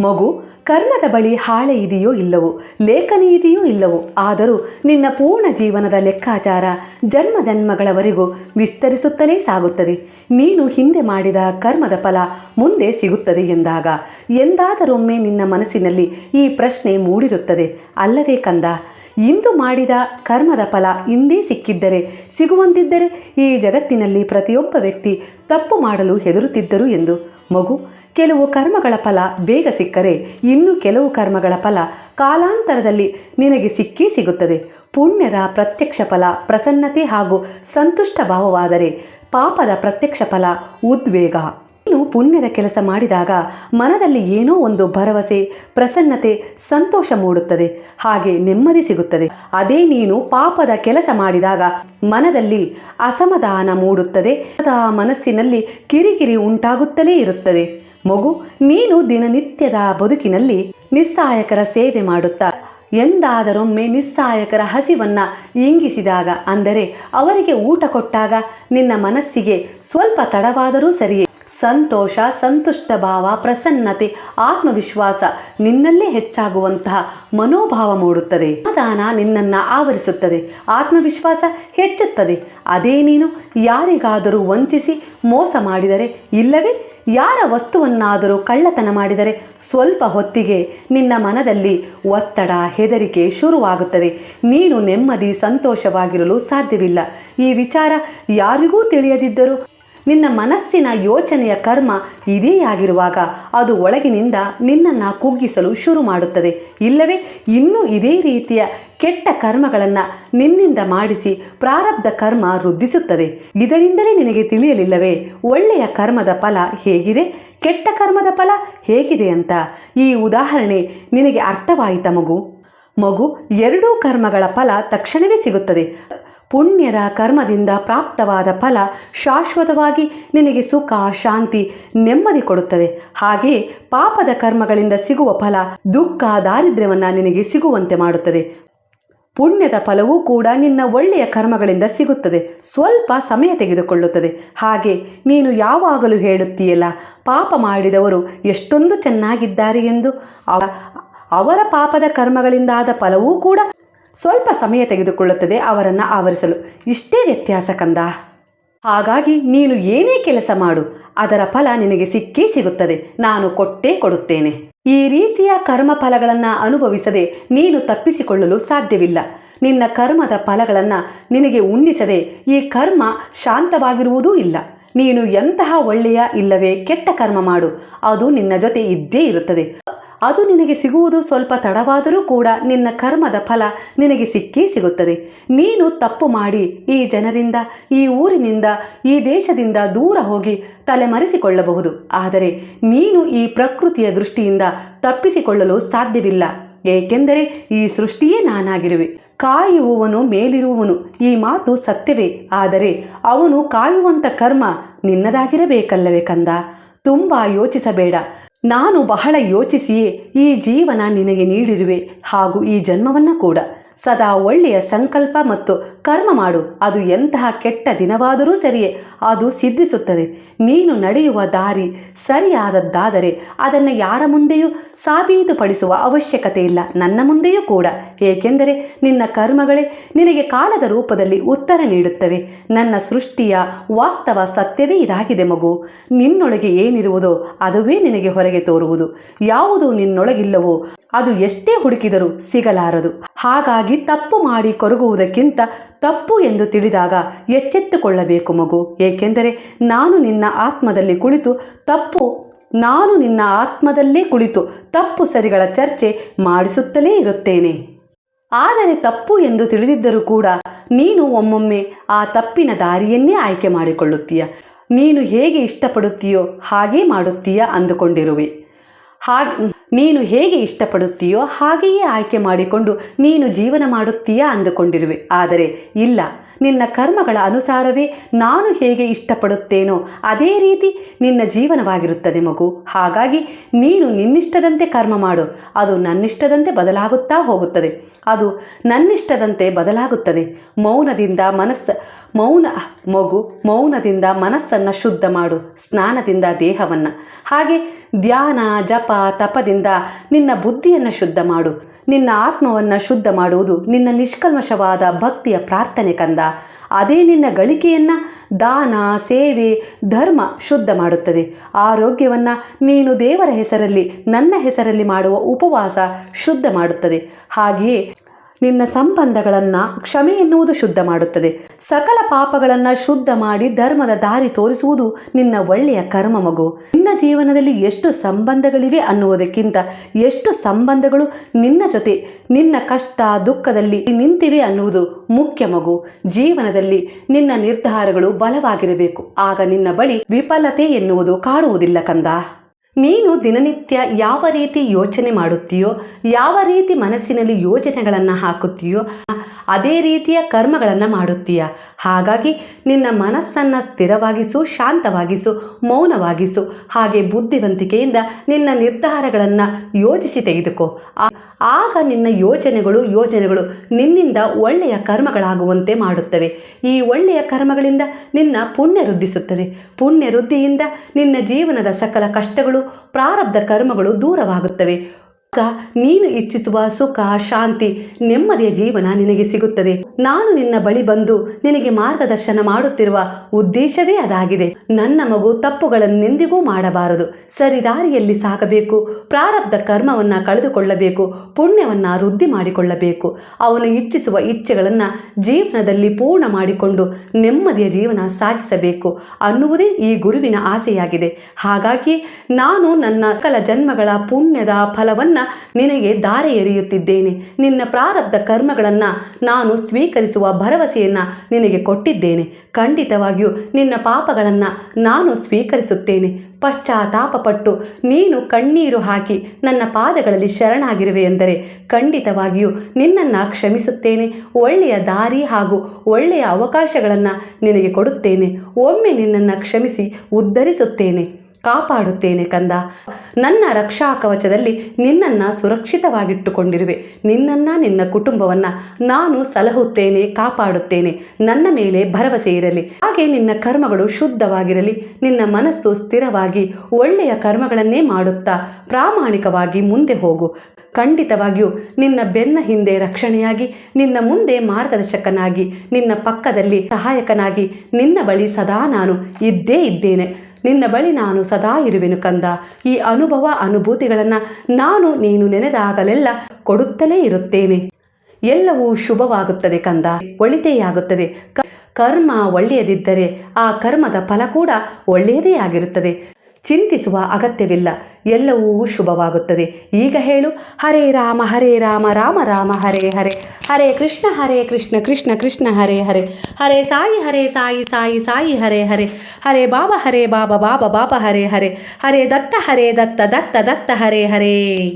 ಮಗು, ಕರ್ಮದ ಬಳಿ ಹಾಳೆ ಇದೆಯೋ ಇಲ್ಲವೋ, ಲೇಖನಿ ಇದೆಯೋ ಇಲ್ಲವೋ, ಆದರೂ ನಿನ್ನ ಪೂರ್ಣ ಜೀವನದ ಲೆಕ್ಕಾಚಾರ ಜನ್ಮ ಜನ್ಮಗಳವರೆಗೂ ವಿಸ್ತರಿಸುತ್ತಲೇ ಸಾಗುತ್ತದೆ. ನೀನು ಹಿಂದೆ ಮಾಡಿದ ಕರ್ಮದ ಫಲ ಮುಂದೆ ಸಿಗುತ್ತದೆ ಎಂದಾಗ ಎಂದಾದರೊಮ್ಮೆ ನಿನ್ನ ಮನಸ್ಸಿನಲ್ಲಿ ಈ ಪ್ರಶ್ನೆ ಮೂಡಿರುತ್ತದೆ. ಅಲ್ಲವೇ ಕಂದ, ಇಂದು ಮಾಡಿದ ಕರ್ಮದ ಫಲ ಇಂದೇ ಸಿಕ್ಕಿದ್ದರೆ, ಸಿಗುವಂತಿದ್ದರೆ ಈ ಜಗತ್ತಿನಲ್ಲಿ ಪ್ರತಿಯೊಬ್ಬ ವ್ಯಕ್ತಿ ತಪ್ಪು ಮಾಡಲು ಹೆದರುತ್ತಿದ್ದರು ಎಂದು ಮಗು, ಕೆಲವು ಕರ್ಮಗಳ ಫಲ ಬೇಗ ಸಿಕ್ಕರೆ ಇನ್ನು ಕೆಲವು ಕರ್ಮಗಳ ಫಲ ಕಾಲಾಂತರದಲ್ಲಿ ನಿನಗೆ ಸಿಕ್ಕೇ ಸಿಗುತ್ತದೆ. ಪುಣ್ಯದ ಪ್ರತ್ಯಕ್ಷ ಫಲ ಪ್ರಸನ್ನತೆ ಹಾಗೂ ಸಂತುಷ್ಟ ಭಾವವಾದರೆ ಪಾಪದ ಪ್ರತ್ಯಕ್ಷ ಫಲ ಉದ್ವೇಗ. ನೀನು ಪುಣ್ಯದ ಕೆಲಸ ಮಾಡಿದಾಗ ಮನದಲ್ಲಿ ಏನೋ ಒಂದು ಭರವಸೆ, ಪ್ರಸನ್ನತೆ, ಸಂತೋಷ ಮೂಡುತ್ತದೆ. ಹಾಗೆ ನೆಮ್ಮದಿ ಸಿಗುತ್ತದೆ. ಅದೇ ನೀನು ಪಾಪದ ಕೆಲಸ ಮಾಡಿದಾಗ ಮನದಲ್ಲಿ ಅಸಮಾಧಾನ ಮೂಡುತ್ತದೆ. ಮನಸ್ಸಿನಲ್ಲಿ ಕಿರಿಕಿರಿ ಉಂಟಾಗುತ್ತಲೇ ಇರುತ್ತದೆ. ಮಗು, ನೀನು ದಿನನಿತ್ಯದ ಬದುಕಿನಲ್ಲಿ ನಿಸ್ಸಹಾಯಕರ ಸೇವೆ ಮಾಡುತ್ತಾ ಎಂದಾದರೊಮ್ಮೆ ನಿಸ್ಸಹಾಯಕರ ಹಸಿವನ್ನು ಇಂಗಿಸಿದಾಗ, ಅಂದರೆ ಅವರಿಗೆ ಊಟ ಕೊಟ್ಟಾಗ ನಿನ್ನ ಮನಸ್ಸಿಗೆ ಸ್ವಲ್ಪ ತಡವಾದರೂ ಸರಿಯೇ. ಸಂತೋಷ, ಸಂತುಷ್ಟ ಭಾವ, ಪ್ರಸನ್ನತೆ, ಆತ್ಮವಿಶ್ವಾಸ ನಿನ್ನಲ್ಲೇ ಹೆಚ್ಚಾಗುವಂತಹ ಮನೋಭಾವ ಮೂಡುತ್ತದೆ. ಸಮಾಧಾನ ನಿನ್ನನ್ನು ಆವರಿಸುತ್ತದೆ. ಆತ್ಮವಿಶ್ವಾಸ ಹೆಚ್ಚುತ್ತದೆ. ಅದೇ ನೀನು ಯಾರಿಗಾದರೂ ವಂಚಿಸಿ ಮೋಸ ಮಾಡಿದರೆ ಇಲ್ಲವೇ? ಯಾರ ವಸ್ತುವನ್ನಾದರೂ ಕಳ್ಳತನ ಮಾಡಿದರೆ ಸ್ವಲ್ಪ ಹೊತ್ತಿಗೆ ನಿನ್ನ ಮನದಲ್ಲಿ ಒತ್ತಡ, ಹೆದರಿಕೆ ಶುರುವಾಗುತ್ತದೆ. ನೀನು ನೆಮ್ಮದಿ, ಸಂತೋಷವಾಗಿರಲು ಸಾಧ್ಯವಿಲ್ಲ. ಈ ವಿಚಾರ ಯಾರಿಗೂ ತಿಳಿಯದಿದ್ದರೂ ನಿನ್ನ ಮನಸ್ಸಿನ ಯೋಚನೆಯ ಕರ್ಮ ಇದೇ ಆಗಿರುವಾಗ ಅದು ಒಳಗಿನಿಂದ ನಿನ್ನನ್ನು ಕುಗ್ಗಿಸಲು ಶುರು ಮಾಡುತ್ತದೆ. ಇಲ್ಲವೇ, ಇನ್ನೂ ಇದೇ ರೀತಿಯ ಕೆಟ್ಟ ಕರ್ಮಗಳನ್ನು ನಿನ್ನಿಂದ ಮಾಡಿಸಿ ಪ್ರಾರಬ್ಧ ಕರ್ಮ ವೃದ್ಧಿಸುತ್ತದೆ. ಇದರಿಂದಲೇ ನಿನಗೆ ತಿಳಿಯಲಿಲ್ಲವೇ, ಒಳ್ಳೆಯ ಕರ್ಮದ ಫಲ ಹೇಗಿದೆ? ಕೆಟ್ಟ ಕರ್ಮದ ಫಲ ಹೇಗಿದೆ ಅಂತ. ಈ ಉದಾಹರಣೆ ನಿನಗೆ ಅರ್ಥವಾಯಿತ ಮಗು? ಮಗು, ಎರಡೂ ಕರ್ಮಗಳ ಫಲ ತಕ್ಷಣವೇ ಸಿಗುತ್ತದೆ. ಪುಣ್ಯದ ಕರ್ಮದಿಂದ ಪ್ರಾಪ್ತವಾದ ಫಲ ಶಾಶ್ವತವಾಗಿ ನಿನಗೆ ಸುಖ, ಶಾಂತಿ, ನೆಮ್ಮದಿ ಕೊಡುತ್ತದೆ. ಹಾಗೆಯೇ ಪಾಪದ ಕರ್ಮಗಳಿಂದ ಸಿಗುವ ಫಲ ದುಃಖ, ದಾರಿದ್ರ್ಯವನ್ನು ನಿನಗೆ ಸಿಗುವಂತೆ ಮಾಡುತ್ತದೆ. ಪುಣ್ಯದ ಫಲವೂ ಕೂಡ ನಿನ್ನ ಒಳ್ಳೆಯ ಕರ್ಮಗಳಿಂದ ಸಿಗುತ್ತದೆ. ಸ್ವಲ್ಪ ಸಮಯ ತೆಗೆದುಕೊಳ್ಳುತ್ತದೆ. ಹಾಗೆ ನೀನು ಯಾವಾಗಲೂ ಹೇಳುತ್ತೀಯಲ್ಲ, ಪಾಪ ಮಾಡಿದವರು ಎಷ್ಟೊಂದು ಚೆನ್ನಾಗಿದ್ದಾರೆ ಎಂದು. ಅವರ ಪಾಪದ ಕರ್ಮಗಳಿಂದಾದ ಫಲವೂ ಕೂಡ ಸ್ವಲ್ಪ ಸಮಯ ತೆಗೆದುಕೊಳ್ಳುತ್ತದೆ ಅವರನ್ನು ಆವರಿಸಲು. ಇಷ್ಟೇ ವ್ಯತ್ಯಾಸ ಕಂದ. ಹಾಗಾಗಿ ನೀನು ಏನೇ ಕೆಲಸ ಮಾಡು, ಅದರ ಫಲ ನಿನಗೆ ಸಿಕ್ಕೇ ಸಿಗುತ್ತದೆ. ನಾನು ಕೊಟ್ಟೇ ಕೊಡುತ್ತೇನೆ. ಈ ರೀತಿಯ ಕರ್ಮ ಫಲಗಳನ್ನು ಅನುಭವಿಸದೆ ನೀನು ತಪ್ಪಿಸಿಕೊಳ್ಳಲು ಸಾಧ್ಯವಿಲ್ಲ. ನಿನ್ನ ಕರ್ಮದ ಫಲಗಳನ್ನು ನಿನಗೆ ಉಣ್ಣಿಸದೆ ಈ ಕರ್ಮ ಶಾಂತವಾಗಿರುವುದೂ ಇಲ್ಲ. ನೀನು ಎಂತಹ ಒಳ್ಳೆಯ ಇಲ್ಲವೇ ಕೆಟ್ಟ ಕರ್ಮ ಮಾಡು. ಅದು ನಿನ್ನ ಜೊತೆ ಇದ್ದೇ ಇರುತ್ತದೆ. ಅದು ನಿನಗೆ ಸಿಗುವುದು ಸ್ವಲ್ಪ ತಡವಾದರೂ ಕೂಡ ನಿನ್ನ ಕರ್ಮದ ಫಲ ನಿನಗೆ ಸಿಕ್ಕೇ ಸಿಗುತ್ತದೆ. ನೀನು ತಪ್ಪು ಮಾಡಿ ಈ ಜನರಿಂದ, ಈ ಊರಿನಿಂದ, ಈ ದೇಶದಿಂದ ದೂರ ಹೋಗಿ ತಲೆಮರೆಸಿಕೊಳ್ಳಬಹುದು. ಆದರೆ ನೀನು ಈ ಪ್ರಕೃತಿಯ ದೃಷ್ಟಿಯಿಂದ ತಪ್ಪಿಸಿಕೊಳ್ಳಲು ಸಾಧ್ಯವಿಲ್ಲ. ಏಕೆಂದರೆ ಈ ಸೃಷ್ಟಿಯೇ ನಾನಾಗಿರುವೆ. ಕಾಯುವವನು ಮೇಲಿರುವವನು ಈ ಮಾತು ಸತ್ಯವೇ. ಆದರೆ ಅವನು ಕಾಯುವಂಥ ಕರ್ಮ ನಿನ್ನದಾಗಿರಬೇಕಲ್ಲವೇ ಕಂದ. ತುಂಬ ಯೋಚಿಸಬೇಡ. ನಾನು ಬಹಳ ಯೋಚಿಸಿಯೇ ಈ ಜೀವನ ನಿನಗೆ ನೀಡಿರುವೆ ಹಾಗೂ ಈ ಜನ್ಮವನ್ನು ಕೂಡ. ಸದಾ ಒಳ್ಳೆಯ ಸಂಕಲ್ಪ ಮತ್ತು ಕರ್ಮ ಮಾಡು. ಅದು ಎಂತಹ ಕೆಟ್ಟ ದಿನವಾದರೂ ಸರಿಯೇ. ಅದು ಸಿದ್ಧಿಸುತ್ತದೆ. ನೀನು ನಡೆಯುವ ದಾರಿ ಸರಿಯಾದದ್ದಾದರೆ ಅದನ್ನು ಯಾರ ಮುಂದೆಯೂ ಸಾಬೀತುಪಡಿಸುವ ಅವಶ್ಯಕತೆ ಇಲ್ಲ ನನ್ನ ಮುಂದೆಯೂ ಕೂಡ. ಏಕೆಂದರೆ ನಿನ್ನ ಕರ್ಮಗಳೇ ನಿನಗೆ ಕಾಲದ ರೂಪದಲ್ಲಿ ಉತ್ತರ ನೀಡುತ್ತವೆ. ನನ್ನ ಸೃಷ್ಟಿಯ ವಾಸ್ತವ ಸತ್ಯವೇ ಇದಾಗಿದೆ ಮಗು. ನಿನ್ನೊಳಗೆ ಏನಿರುವುದೋ ಅದುವೇ ನಿನಗೆ ಹೊರಗೆ ತೋರುವುದು. ಯಾವುದು ನಿನ್ನೊಳಗಿಲ್ಲವೋ ಅದು ಎಷ್ಟೇ ಹುಡುಕಿದರೂ ಸಿಗಲಾರದು. ಹಾಗಾಗಿ ತಪ್ಪು ಮಾಡಿ ಕೊರಗುವುದಕ್ಕಿಂತ ತಪ್ಪು ಎಂದು ತಿಳಿದಾಗ ಎಚ್ಚೆತ್ತುಕೊಳ್ಳಬೇಕು ಮಗು. ಏಕೆಂದರೆ ನಾನು ನಿನ್ನ ಆತ್ಮದಲ್ಲಿ ಕುಳಿತು ತಪ್ಪು, ನಾನು ನಿನ್ನ ಆತ್ಮದಲ್ಲೇ ಕುಳಿತು ತಪ್ಪು ಸರಿಗಳ ಚರ್ಚೆ ಮಾಡಿಸುತ್ತಲೇ ಇರುತ್ತೇನೆ. ಆದರೆ ತಪ್ಪು ಎಂದು ತಿಳಿದಿದ್ದರೂ ಕೂಡ ನೀನು ಒಮ್ಮೊಮ್ಮೆ ಆ ತಪ್ಪಿನ ದಾರಿಯನ್ನೇ ಆಯ್ಕೆ ಮಾಡಿಕೊಳ್ಳುತ್ತೀಯ. ನೀನು ಹೇಗೆ ಇಷ್ಟಪಡುತ್ತೀಯೋ ಹಾಗೇ ಮಾಡುತ್ತೀಯ ಅಂದುಕೊಂಡಿರುವೆ. ಹಾಗೆ ನೀನು ಹೇಗೆ ಇಷ್ಟಪಡುತ್ತೀಯೋ ಹಾಗೆಯೇ ಆಯ್ಕೆ ಮಾಡಿಕೊಂಡು ನೀನು ಜೀವನ ಮಾಡುತ್ತೀಯಾ ಅಂದುಕೊಂಡಿರುವೆ. ಆದರೆ ಇಲ್ಲ ನಿನ್ನ ಕರ್ಮಗಳ ಅನುಸಾರವೇ ನಾನು ಹೇಗೆ ಇಷ್ಟಪಡುತ್ತೇನೋ ಅದೇ ರೀತಿ ನಿನ್ನ ಜೀವನವಾಗಿರುತ್ತದೆ ಮಗು. ಹಾಗಾಗಿ ನೀನು ನಿನ್ನಿಷ್ಟದಂತೆ ಕರ್ಮ ಮಾಡು. ಅದು ನನ್ನಿಷ್ಟದಂತೆ ಬದಲಾಗುತ್ತಾ ಹೋಗುತ್ತದೆ. ಅದು ನನ್ನಿಷ್ಟದಂತೆ ಬದಲಾಗುತ್ತದೆ. ಮೌನದಿಂದ ಮನಸ್ಸು, ಮೌನ, ಮಗು, ಮೌನದಿಂದ ಮನಸ್ಸನ್ನು ಶುದ್ಧ ಮಾಡು. ಸ್ನಾನದಿಂದ ದೇಹವನ್ನು. ಹಾಗೆ ಧ್ಯಾನ, ಜಪ, ತಪದಿಂದ ನಿನ್ನ ಬುದ್ಧಿಯನ್ನು ಶುದ್ಧ ಮಾಡು. ನಿನ್ನ ಆತ್ಮವನ್ನು ಶುದ್ಧ ಮಾಡುವುದು ನಿನ್ನ ನಿಷ್ಕಲ್ಮಶವಾದ ಭಕ್ತಿಯ ಪ್ರಾರ್ಥನೆ ಕಂದ. ಅದೇ ನಿನ್ನ ಗಳಿಕೆಯನ್ನು ದಾನ, ಸೇವೆ, ಧರ್ಮ ಶುದ್ಧ ಮಾಡುತ್ತದೆ. ಆರೋಗ್ಯವನ್ನು ನೀನು ದೇವರ ಹೆಸರಲ್ಲಿ, ನನ್ನ ಹೆಸರಲ್ಲಿ ಮಾಡುವ ಉಪವಾಸ ಶುದ್ಧ ಮಾಡುತ್ತದೆ. ಹಾಗೆಯೇ ನಿನ್ನ ಸಂಬಂಧಗಳನ್ನು ಕ್ಷಮೆ ಎನ್ನುವುದು ಶುದ್ಧ ಮಾಡುತ್ತದೆ. ಸಕಲ ಪಾಪಗಳನ್ನು ಶುದ್ಧ ಮಾಡಿ ಧರ್ಮದ ದಾರಿ ತೋರಿಸುವುದು ನಿನ್ನ ಒಳ್ಳೆಯ ಕರ್ಮ ಮಗು. ನಿನ್ನ ಜೀವನದಲ್ಲಿ ಎಷ್ಟು ಸಂಬಂಧಗಳಿವೆ ಅನ್ನುವುದಕ್ಕಿಂತ ಎಷ್ಟು ಸಂಬಂಧಗಳು ನಿನ್ನ ಜೊತೆ, ನಿನ್ನ ಕಷ್ಟ, ದುಃಖದಲ್ಲಿ ನಿಂತಿವೆ ಅನ್ನುವುದು ಮುಖ್ಯ ಮಗು. ಜೀವನದಲ್ಲಿ ನಿನ್ನ ನಿರ್ಧಾರಗಳು ಬಲವಾಗಿರಬೇಕು. ಆಗ ನಿನ್ನ ಬಳಿ ವಿಫಲತೆ ಎನ್ನುವುದು ಕಾಡುವುದಿಲ್ಲ ಕಂದ. ನೀನು ದಿನನಿತ್ಯ ಯಾವ ರೀತಿ ಯೋಚನೆ ಮಾಡುತ್ತೀಯೋ, ಯಾವ ರೀತಿ ಮನಸ್ಸಿನಲ್ಲಿ ಯೋಜನೆಗಳನ್ನು ಹಾಕುತ್ತೀಯೋ, ಅದೇ ರೀತಿಯ ಕರ್ಮಗಳನ್ನು ಮಾಡುತ್ತೀಯ. ಹಾಗಾಗಿ ನಿನ್ನ ಮನಸ್ಸನ್ನು ಸ್ಥಿರವಾಗಿಸು, ಶಾಂತವಾಗಿಸು, ಮೌನವಾಗಿಸು, ಹಾಗೆ ಬುದ್ಧಿವಂತಿಕೆಯಿಂದ ನಿನ್ನ ನಿರ್ಧಾರಗಳನ್ನು ಯೋಚಿಸಿ ತೆಗೆದುಕೋ. ಆಗ ನಿನ್ನ ಯೋಜನೆಗಳು ಯೋಜನೆಗಳು ನಿನ್ನಿಂದ ಒಳ್ಳೆಯ ಕರ್ಮಗಳಾಗುವಂತೆ ಮಾಡುತ್ತವೆ. ಈ ಒಳ್ಳೆಯ ಕರ್ಮಗಳಿಂದ ನಿನ್ನ ಪುಣ್ಯ ವೃದ್ಧಿಸುತ್ತದೆ. ಪುಣ್ಯ ವೃದ್ಧಿಯಿಂದ ನಿನ್ನ ಜೀವನದ ಸಕಲ ಕಷ್ಟಗಳು ಪ್ರಾರಬ್ಧ ಕರ್ಮಗಳು ದೂರವಾಗುತ್ತವೆ. ನೀನು ಇಚ್ಛಿಸುವ ಸುಖ, ಶಾಂತಿ ನೆಮ್ಮದಿಯ ಜೀವನ ನಿನಗೆ ಸಿಗುತ್ತದೆ. ನಾನು ನಿನ್ನ ಬಳಿ ಬಂದು ನಿನಗೆ ಮಾರ್ಗದರ್ಶನ ಮಾಡುತ್ತಿರುವ ಉದ್ದೇಶವೇ ಅದಾಗಿದೆ. ನನ್ನ ಮಗು ತಪ್ಪುಗಳನ್ನೆಂದಿಗೂ ಮಾಡಬಾರದು. ಸರಿದಾರಿಯಲ್ಲಿ ಸಾಗಬೇಕು. ಪ್ರಾರಬ್ಧ ಕರ್ಮವನ್ನು ಕಳೆದುಕೊಳ್ಳಬೇಕು. ಪುಣ್ಯವನ್ನು ವೃದ್ಧಿ ಮಾಡಿಕೊಳ್ಳಬೇಕು. ಅವನು ಇಚ್ಛಿಸುವ ಇಚ್ಛೆಗಳನ್ನು ಜೀವನದಲ್ಲಿ ಪೂರ್ಣ ಮಾಡಿಕೊಂಡು ನೆಮ್ಮದಿಯ ಜೀವನ ಸಾಗಿಸಬೇಕು ಅನ್ನುವುದೇ ಈ ಗುರುವಿನ ಆಸೆಯಾಗಿದೆ. ಹಾಗಾಗಿ ನಾನು ನನ್ನ ಕಲ ಜನ್ಮಗಳ ಪುಣ್ಯದ ಫಲವನ್ನು ನಿನಗೆ ದಾರೆ ಎರೆಯುತ್ತಿದ್ದೇನೆ. ನಿನ್ನ ಪ್ರಾರಬ್ಧ ಕರ್ಮಗಳನ್ನು ನಾನು ಸ್ವೀಕರಿಸುವ ಭರವಸೆಯನ್ನು ನಿನಗೆ ಕೊಟ್ಟಿದ್ದೇನೆ. ಖಂಡಿತವಾಗಿಯೂ ನಿನ್ನ ಪಾಪಗಳನ್ನು ನಾನು ಸ್ವೀಕರಿಸುತ್ತೇನೆ. ಪಶ್ಚಾತ್ತಾಪಪಟ್ಟು ನೀನು ಕಣ್ಣೀರು ಹಾಕಿ ನನ್ನ ಪಾದಗಳಲ್ಲಿ ಶರಣಾಗಿರುವೆ ಎಂದರೆ ಖಂಡಿತವಾಗಿಯೂ ನಿನ್ನನ್ನು ಕ್ಷಮಿಸುತ್ತೇನೆ. ಒಳ್ಳೆಯ ದಾರಿ ಹಾಗೂ ಒಳ್ಳೆಯ ಅವಕಾಶಗಳನ್ನು ನಿನಗೆ ಕೊಡುತ್ತೇನೆ. ಒಮ್ಮೆ ನಿನ್ನನ್ನು ಕ್ಷಮಿಸಿ ಉದ್ಧರಿಸುತ್ತೇನೆ. ಕಾಪಾಡುತ್ತೇನೆ ಕಂದ. ನನ್ನ ರಕ್ಷಾ ಕವಚದಲ್ಲಿ ನಿನ್ನನ್ನು ಸುರಕ್ಷಿತವಾಗಿಟ್ಟುಕೊಂಡಿರುವೆ. ನಿನ್ನನ್ನು ನಿನ್ನ ಕುಟುಂಬವನ್ನು ನಾನು ಸಲಹುತ್ತೇನೆ, ಕಾಪಾಡುತ್ತೇನೆ. ನನ್ನ ಮೇಲೆ ಭರವಸೆ ಇರಲಿ. ಹಾಗೆ ನಿನ್ನ ಕರ್ಮಗಳು ಶುದ್ಧವಾಗಿರಲಿ. ನಿನ್ನ ಮನಸ್ಸು ಸ್ಥಿರವಾಗಿ ಒಳ್ಳೆಯ ಕರ್ಮಗಳನ್ನೇ ಮಾಡುತ್ತಾ ಪ್ರಾಮಾಣಿಕವಾಗಿ ಮುಂದೆ ಹೋಗು. ಖಂಡಿತವಾಗಿಯೂ ನಿನ್ನ ಬೆನ್ನ ಹಿಂದೆ ರಕ್ಷಣೆಯಾಗಿ, ನಿನ್ನ ಮುಂದೆ ಮಾರ್ಗದರ್ಶಕನಾಗಿ, ನಿನ್ನ ಪಕ್ಕದಲ್ಲಿ ಸಹಾಯಕನಾಗಿ ನಿನ್ನ ಬಳಿ ಸದಾ ನಾನು ಇದ್ದೇ ಇದ್ದೇನೆ. ನಿನ್ನ ಬಳಿ ನಾನು ಸದಾ ಇರುವೆನು ಕಂದ. ಈ ಅನುಭವ ಅನುಭೂತಿಗಳನ್ನು ನಾನು ನೀನು ನೆನೆದಾಗಲೆಲ್ಲ ಕೊಡುತ್ತಲೇ ಇರುತ್ತೇನೆ. ಎಲ್ಲವೂ ಶುಭವಾಗುತ್ತದೆ ಕಂದ. ಒಳಿತೆಯಾಗುತ್ತದೆ. ಕರ್ಮ ಒಳ್ಳೆಯದಿದ್ದರೆ ಆ ಕರ್ಮದ ಫಲ ಕೂಡ ಒಳ್ಳೆಯದೇ ಆಗಿರುತ್ತದೆ. ಚಿಂತಿಸುವ ಅಗತ್ಯವಿಲ್ಲ. ಎಲ್ಲವೂ ಶುಭವಾಗುತ್ತದೆ. ಈಗ ಹೇಳು. ಹರೇ ರಾಮ ಹರೇ ರಾಮ ರಾಮ ರಾಮ, ಹರೇ ಹರೇ. ಹರೇ ಕೃಷ್ಣ ಹರೇ ಕೃಷ್ಣ ಕೃಷ್ಣ ಕೃಷ್ಣ, ಹರೇ ಹರೇ. ಹರೇ ಸಾಯಿ ಹರೇ ಸಾಯಿ ಸಾಯಿ ಸಾಯಿ, ಹರೇ ಹರೇ. ಹರೇ ಬಾಬಾ ಹರೇ ಬಾಬಾ ಬಾಬಾ ಬಾಬಾ, ಹರೇ ಹರೇ. ಹರೇ ದತ್ತ ಹರೇ ದತ್ತ ದತ್ತ ದತ್ತ, ಹರೇ ಹರೇ.